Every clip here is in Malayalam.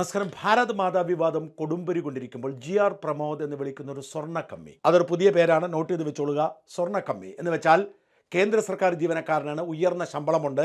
നമസ്കാരം. ഭാരത് മാതാ വിവാദം കൊടുമ്പരി കൊണ്ടിരിക്കുമ്പോൾ ജി ആർ പ്രമോദ് എന്ന് വിളിക്കുന്ന ഒരു സ്വർണ കമ്മി അതൊരു പുതിയ പേരാണ്. നോട്ട് ചെയ്ത് വെച്ചോളുക. സ്വർണ കമ്മി എന്ന് വെച്ചാൽ കേന്ദ്ര സർക്കാർ ജീവനക്കാരനാണ്. ഉയർന്ന ശമ്പളമുണ്ട്.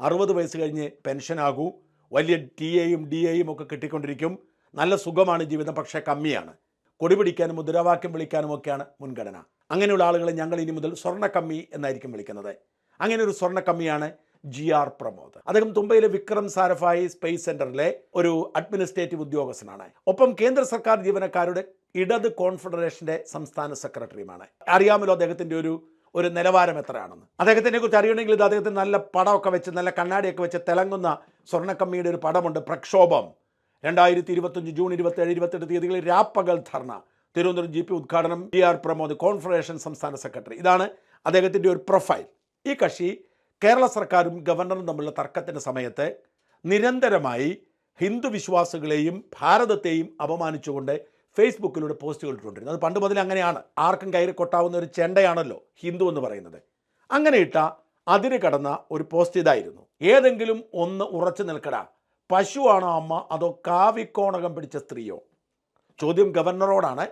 അറുപത് വയസ്സ് കഴിഞ്ഞ് പെൻഷനാകൂ. വലിയ ടി എയും ഡി എയും ഒക്കെ കിട്ടിക്കൊണ്ടിരിക്കും. നല്ല സുഖമാണ് ജീവിതം പക്ഷേ കമ്മിയാണ്. കൊടി പിടിക്കാനും മുദ്രാവാക്യം വിളിക്കാനും ഒക്കെയാണ് മുൻഗണന. അങ്ങനെയുള്ള ആളുകളെ ഞങ്ങൾ ഇനി മുതൽ സ്വർണ കമ്മി എന്നായിരിക്കും വിളിക്കുന്നത്. അങ്ങനെ ഒരു സ്വർണ കമ്മിയാണ് ജി ആർ പ്രമോദ്. അദ്ദേഹം തുമ്പയിലെ വിക്രം സാരഫായി സ്പേസ് സെന്ററിലെ ഒരു അഡ്മിനിസ്ട്രേറ്റീവ് ഉദ്യോഗസ്ഥനാണ്. ഒപ്പം കേന്ദ്ര സർക്കാർ ജീവനക്കാരുടെ ഇടത് കോൺഫെഡറേഷന്റെ സംസ്ഥാന സെക്രട്ടറിയുമാണ്. അറിയാമല്ലോ അദ്ദേഹത്തിന്റെ ഒരു ഒരു നിലവാരം എത്രയാണെന്ന്. അദ്ദേഹത്തിനെ കുറിച്ച് അറിയണമെങ്കിൽ ഇത് അദ്ദേഹത്തിന് നല്ല പടമൊക്കെ വെച്ച് നല്ല കണ്ണാടിയൊക്കെ വെച്ച് തിളങ്ങുന്ന സ്വർണക്കമ്മിയുടെ ഒരു പടമുണ്ട് പ്രക്ഷോഭം. രണ്ടായിരത്തി ഇരുപത്തഞ്ച് ജൂൺ ഇരുപത്തേഴ് ഇരുപത്തെട്ട് തീയതികളിൽ രാപ്പകൽ ധർണ. തിരുവനന്തപുരം ജി പി ഉദ്ഘാടനം ജി ആർ പ്രമോദ് കോൺഫെഡറേഷൻ സംസ്ഥാന സെക്രട്ടറി. ഇതാണ് അദ്ദേഹത്തിന്റെ ഒരു പ്രൊഫൈൽ. ഈ കക്ഷി കേരള സർക്കാരും ഗവർണറും തമ്മിലുള്ള തർക്കത്തിന്റെ സമയത്ത് നിരന്തരമായി ഹിന്ദു വിശ്വാസികളെയും ഭാരതത്തെയും അപമാനിച്ചുകൊണ്ട് ഫേസ്ബുക്കിലൂടെ പോസ്റ്റുകൾ ഇട്ടുകൊണ്ടിരുന്നത് അത് പണ്ട് മുതൽ അങ്ങനെയാണ്. ആർക്കും കയറി കൊട്ടാവുന്ന ഒരു ചെണ്ടയാണല്ലോ ഹിന്ദു എന്ന് പറയുന്നത്. അങ്ങനെ ഇട്ട അതിര് കടന്ന ഒരു പോസ്റ്റ് ഇതായിരുന്നു. ഏതെങ്കിലും ഒന്ന് ഉറച്ചു നിൽക്കടാ. പശുവാണോ അമ്മ? അതോ കാവിക്കോണകം പിടിച്ച സ്ത്രീയോ? ചോദ്യം ഗവർണറോടാണ്.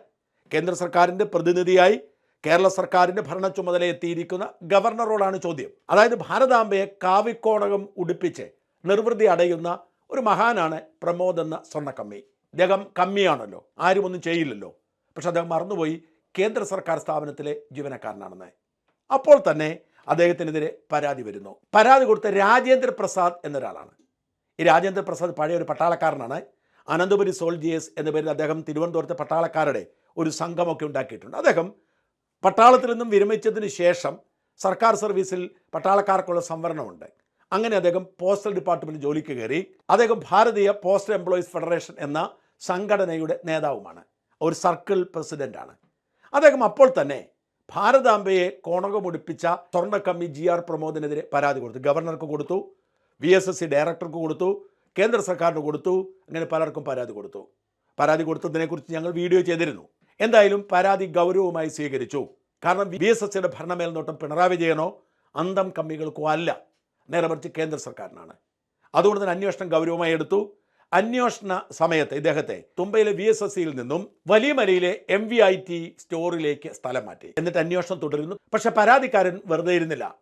കേന്ദ്ര സർക്കാരിന്റെ പ്രതിനിധിയായി കേരള സർക്കാരിന്റെ ഭരണ ചുമതലയെത്തിയിരിക്കുന്ന ഗവർണറോടാണ് ചോദ്യം. അതായത് ഭാരതാംബയെ കാവിക്കോണകം ഉടുപ്പിച്ച് നിർവൃതി അടയുന്ന ഒരു മഹാനാണ് പ്രമോദ് എന്ന സ്വർണക്കമ്മി. അദ്ദേഹം കമ്മിയാണല്ലോ ആരും ഒന്നും ചെയ്യില്ലല്ലോ. പക്ഷെ അദ്ദേഹം മറന്നുപോയി കേന്ദ്ര സർക്കാർ സ്ഥാപനത്തിലെ ജീവനക്കാരനാണെന്ന്. അപ്പോൾ തന്നെ അദ്ദേഹത്തിനെതിരെ പരാതി വരുന്നു. പരാതി കൊടുത്ത രാജേന്ദ്ര പ്രസാദ് എന്നൊരാളാണ്. ഈ രാജേന്ദ്ര പ്രസാദ് പഴയ ഒരു പട്ടാളക്കാരനാണ്. അനന്തപുരി സോൾജിയേഴ്സ് എന്ന പേരിൽ അദ്ദേഹം തിരുവനന്തപുരത്തെ പട്ടാളക്കാരുടെ ഒരു സംഘമൊക്കെ ഉണ്ടാക്കിയിട്ടുണ്ട്. അദ്ദേഹം പട്ടാളത്തിൽ നിന്നും വിരമിച്ചതിന് ശേഷം സർക്കാർ സർവീസിൽ പട്ടാളക്കാർക്കുള്ള സംവരണമുണ്ട്. അങ്ങനെ അദ്ദേഹം പോസ്റ്റൽ ഡിപ്പാർട്ട്മെന്റ് ജോലിക്ക് കയറി. അദ്ദേഹം ഭാരതീയ പോസ്റ്റൽ എംപ്ലോയീസ് ഫെഡറേഷൻ എന്ന സംഘടനയുടെ നേതാവുമാണ്. ഒരു സർക്കിൾ പ്രസിഡന്റാണ് അദ്ദേഹം അപ്പോൾ തന്നെ ഭാരതാംബയെ കോണകമുടിപ്പിച്ച സ്വർണക്കമ്മി ജി ആർ പ്രമോദിനെതിരെ പരാതി കൊടുത്തു. ഗവർണർക്ക് കൊടുത്തു വി എസ് എസ് സി ഡയറക്ടർക്ക് കൊടുത്തു കേന്ദ്ര സർക്കാരിന് കൊടുത്തു അങ്ങനെ പലർക്കും പരാതി കൊടുത്തു. പരാതി കൊടുത്തതിനെക്കുറിച്ച് ഞങ്ങൾ വീഡിയോ ചെയ്തിരുന്നു. എന്തായാലും പരാതി ഗൗരവമായി സ്വീകരിച്ചു. കാരണം ബി എസ് എസ് സിയുടെ ഭരണമേൽനോട്ടം പിണറായി വിജയനോ അന്തം കമ്മികൾക്കോ അല്ല. നേരെ മറിച്ച് കേന്ദ്ര സർക്കാരിനാണ്. അതുകൊണ്ട് തന്നെ അന്വേഷണം ഗൗരവമായി എടുത്തു. അന്വേഷണ സമയത്ത് ഇദ്ദേഹത്തെ തുമ്പയിലെ വി എസ് എസ് സിയിൽ നിന്നും വലിയമലയിലെ എം വി ഐ ടി സ്റ്റോറിലേക്ക് സ്ഥലം മാറ്റി. എന്നിട്ട് അന്വേഷണം തുടരുന്നു. പക്ഷെ പരാതിക്കാരൻ വെറുതെ ഇരുന്നില്ല.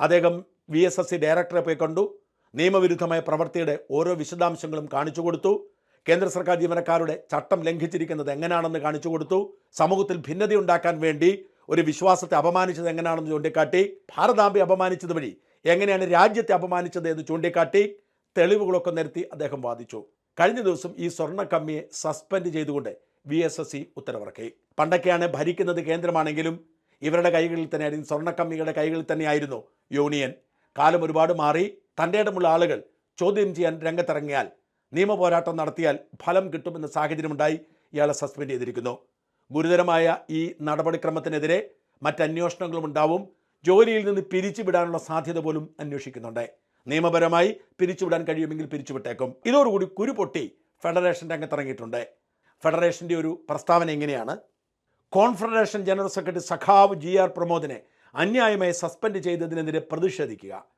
അദ്ദേഹം വി എസ് എസ് സി ഡയറക്ടറെ പോയി കണ്ടു. നിയമവിരുദ്ധമായ പ്രവൃത്തിയുടെ ഓരോ വിശദാംശങ്ങളും കാണിച്ചു കൊടുത്തു. കേന്ദ്ര സർക്കാർ ജീവനക്കാരുടെ ചട്ടം ലംഘിച്ചിരിക്കുന്നത് എങ്ങനെയാണെന്ന് കാണിച്ചു കൊടുത്തു. സമൂഹത്തിൽ ഭിന്നത ഉണ്ടാക്കാൻ വേണ്ടി ഒരു വിശ്വാസത്തെ അപമാനിച്ചത് എങ്ങനെയാണെന്ന് ചൂണ്ടിക്കാട്ടി. ഭാരതാംബി അപമാനിച്ചത് വഴി എങ്ങനെയാണ് രാജ്യത്തെ അപമാനിച്ചത് എന്ന് ചൂണ്ടിക്കാട്ടി തെളിവുകളൊക്കെ നിരത്തി അദ്ദേഹം വാദിച്ചു. കഴിഞ്ഞ ദിവസം ഈ സ്വർണ കമ്മിയെ സസ്പെൻഡ് ചെയ്തുകൊണ്ട് വി എസ് എസ് സി ഉത്തരവിറക്കി. പണ്ടൊക്കെയാണ് ഭരിക്കുന്നത് കേന്ദ്രമാണെങ്കിലും ഇവരുടെ കൈകളിൽ തന്നെയായിരുന്നു സ്വർണക്കമ്മികളുടെ കൈകളിൽ തന്നെയായിരുന്നു യൂണിയൻ. കാലം ഒരുപാട് മാറി. തന്റെ ഇടമുള്ള ആളുകൾ ചോദ്യം ചെയ്യാൻ രംഗത്തിറങ്ങിയാൽ നിയമ പോരാട്ടം നടത്തിയാൽ ഫലം കിട്ടുമെന്ന സാഹചര്യമുണ്ടായി. ഇയാളെ സസ്പെൻഡ് ചെയ്തിരിക്കുന്നു. ഗുരുതരമായ ഈ നടപടിക്രമത്തിനെതിരെ മറ്റന്വേഷണങ്ങളും ഉണ്ടാവും. ജോലിയിൽ നിന്ന് പിരിച്ചുവിടാനുള്ള സാധ്യത പോലും അന്വേഷിക്കുന്നുണ്ട്. നിയമപരമായി പിരിച്ചുവിടാൻ കഴിയുമെങ്കിൽ പിരിച്ചുവിട്ടേക്കും. ഇതോടുകൂടി കുരു പൊട്ടി ഫെഡറേഷൻ രംഗത്തിറങ്ങിയിട്ടുണ്ട്. ഫെഡറേഷന്റെ ഒരു പ്രസ്താവന എങ്ങനെയാണ് കോൺഫെഡറേഷൻ ജനറൽ സെക്രട്ടറി സഖാവ് ജി ആർ പ്രമോദിനെ അന്യായമായി സസ്പെൻഡ് ചെയ്തതിനെതിരെ പ്രതിഷേധിക്കുക.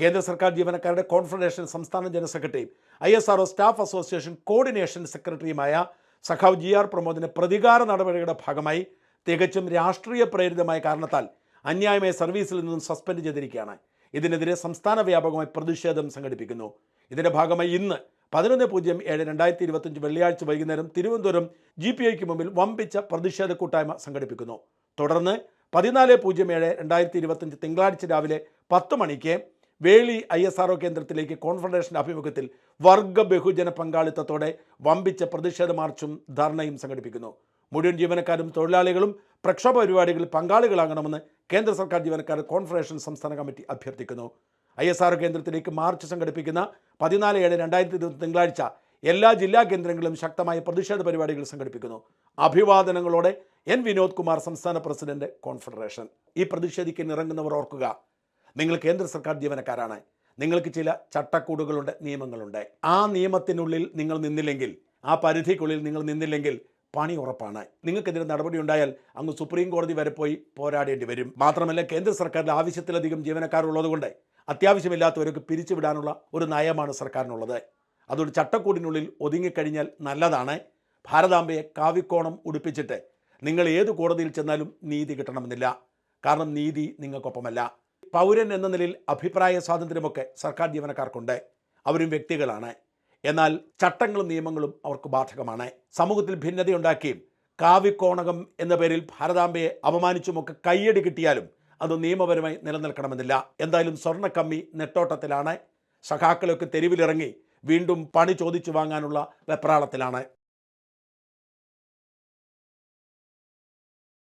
കേന്ദ്ര സർക്കാർ ജീവനക്കാരുടെ കോൺഫെഡറേഷൻ സംസ്ഥാന ജനറൽ സെക്രട്ടറിയും I S R staff association coordination സെക്രട്ടറിയുമായ സഖാവ് ജി ആർ പ്രമോദിനെ പ്രതികാര നടപടികളുടെ ഭാഗമായി തികച്ചും രാഷ്ട്രീയ പ്രേരിതമായ കാരണത്താൽ അന്യായമായ സർവീസിൽ നിന്നും സസ്പെൻഡ് ചെയ്തിരിക്കുകയാണ്. ഇതിനെതിരെ സംസ്ഥാന വ്യാപകമായി പ്രതിഷേധം സംഘടിപ്പിക്കുന്നു. ഇതിന്റെ ഭാഗമായി ഇന്ന് പതിനൊന്ന് പൂജ്യം ഏഴ് രണ്ടായിരത്തി ഇരുപത്തഞ്ച് വെള്ളിയാഴ്ച വൈകുന്നേരം തിരുവനന്തപുരം ജി പി ഐക്ക് മുമ്പിൽ വമ്പിച്ച പ്രതിഷേധ കൂട്ടായ്മ സംഘടിപ്പിക്കുന്നു. തുടർന്ന് പതിനാല് പൂജ്യം ഏഴ് രണ്ടായിരത്തി ഇരുപത്തഞ്ച് തിങ്കളാഴ്ച രാവിലെ പത്ത് മണിക്ക് വേളി ഐ എസ് ആർ കേന്ദ്രത്തിലേക്ക് കോൺഫെഡറേഷന്റെ ആഭിമുഖ്യത്തിൽ വർഗ ബഹുജന പങ്കാളിത്തത്തോടെ വമ്പിച്ച പ്രതിഷേധ മാർച്ചും ധർണയും സംഘടിപ്പിക്കുന്നു. മുഴുവൻ ജീവനക്കാരും തൊഴിലാളികളും പ്രക്ഷോഭ പരിപാടികളിൽ പങ്കാളികളാകണമെന്ന് കേന്ദ്ര സർക്കാർ ജീവനക്കാർ കോൺഫെഡറേഷൻ സംസ്ഥാന കമ്മിറ്റി അഭ്യർത്ഥിക്കുന്നു. ഐ എസ് ആർ കേന്ദ്രത്തിലേക്ക് മാർച്ച് സംഘടിപ്പിക്കുന്ന പതിനാല് ഏഴ് രണ്ടായിരത്തി ഇരുപത്തി തിങ്കളാഴ്ച എല്ലാ ജില്ലാ കേന്ദ്രങ്ങളിലും ശക്തമായ പ്രതിഷേധ പരിപാടികൾ സംഘടിപ്പിക്കുന്നു. അഭിവാദനങ്ങളോടെ എൻ വിനോദ് കുമാർ സംസ്ഥാന പ്രസിഡന്റ് കോൺഫെഡറേഷൻ. ഈ പ്രതിഷേധിക്കാൻ ഇറങ്ങുന്നവർ ഓർക്കുക നിങ്ങൾ കേന്ദ്ര സർക്കാർ ജീവനക്കാരാണ്. നിങ്ങൾക്ക് ചില ചട്ടക്കൂടുകളുണ്ട് നിയമങ്ങളുണ്ട്. ആ നിയമത്തിനുള്ളിൽ നിങ്ങൾ നിന്നില്ലെങ്കിൽ ആ പരിധിക്കുള്ളിൽ നിങ്ങൾ നിന്നില്ലെങ്കിൽ പണി ഉറപ്പാണ്. നിങ്ങൾക്കെതിരെ നടപടി ഉണ്ടായാൽ അങ്ങ് സുപ്രീം കോടതി വരെ പോയി പോരാടേണ്ടി വരും. മാത്രമല്ല കേന്ദ്ര സർക്കാരിൽ ആവശ്യത്തിലധികം ജീവനക്കാരുള്ളതുകൊണ്ട് അത്യാവശ്യമില്ലാത്തവരൊക്കെ പിരിച്ചുവിടാനുള്ള ഒരു നയമാണ് സർക്കാരിനുള്ളത്. അതൊരു ചട്ടക്കൂടിനുള്ളിൽ ഒതുങ്ങിക്കഴിഞ്ഞാൽ നല്ലതാണ്. ഭാരതാംബയെ കാവിക്കോണം ഉടുപ്പിച്ചിട്ട് നിങ്ങൾ ഏത് കോടതിയിൽ ചെന്നാലും നീതി കിട്ടണമെന്നില്ല. കാരണം നീതി നിങ്ങൾക്കൊപ്പമല്ല. പൗരൻ എന്ന നിലയിൽ അഭിപ്രായ സ്വാതന്ത്ര്യമൊക്കെ സർക്കാർ ജീവനക്കാർക്കുണ്ട്. അവരും വ്യക്തികളാണ്. എന്നാൽ ചട്ടങ്ങളും നിയമങ്ങളും അവർക്ക് ബാധകമാണ്. സമൂഹത്തിൽ ഭിന്നതയുണ്ടാക്കിയും കാവിക്കോണകം എന്ന പേരിൽ ഭാരതാംബയെ അപമാനിച്ചുമൊക്കെ കയ്യടി കിട്ടിയാലും അത് നിയമപരമായി നിലനിൽക്കണമെന്നില്ല. എന്തായാലും സ്വർണക്കമ്മി നെട്ടോട്ടത്തിലാണ്. സഖാക്കളൊക്കെ തെരുവിലിറങ്ങി വീണ്ടും പണി ചോദിച്ചു വാങ്ങാനുള്ള വെപ്രാളത്തിലാണ്.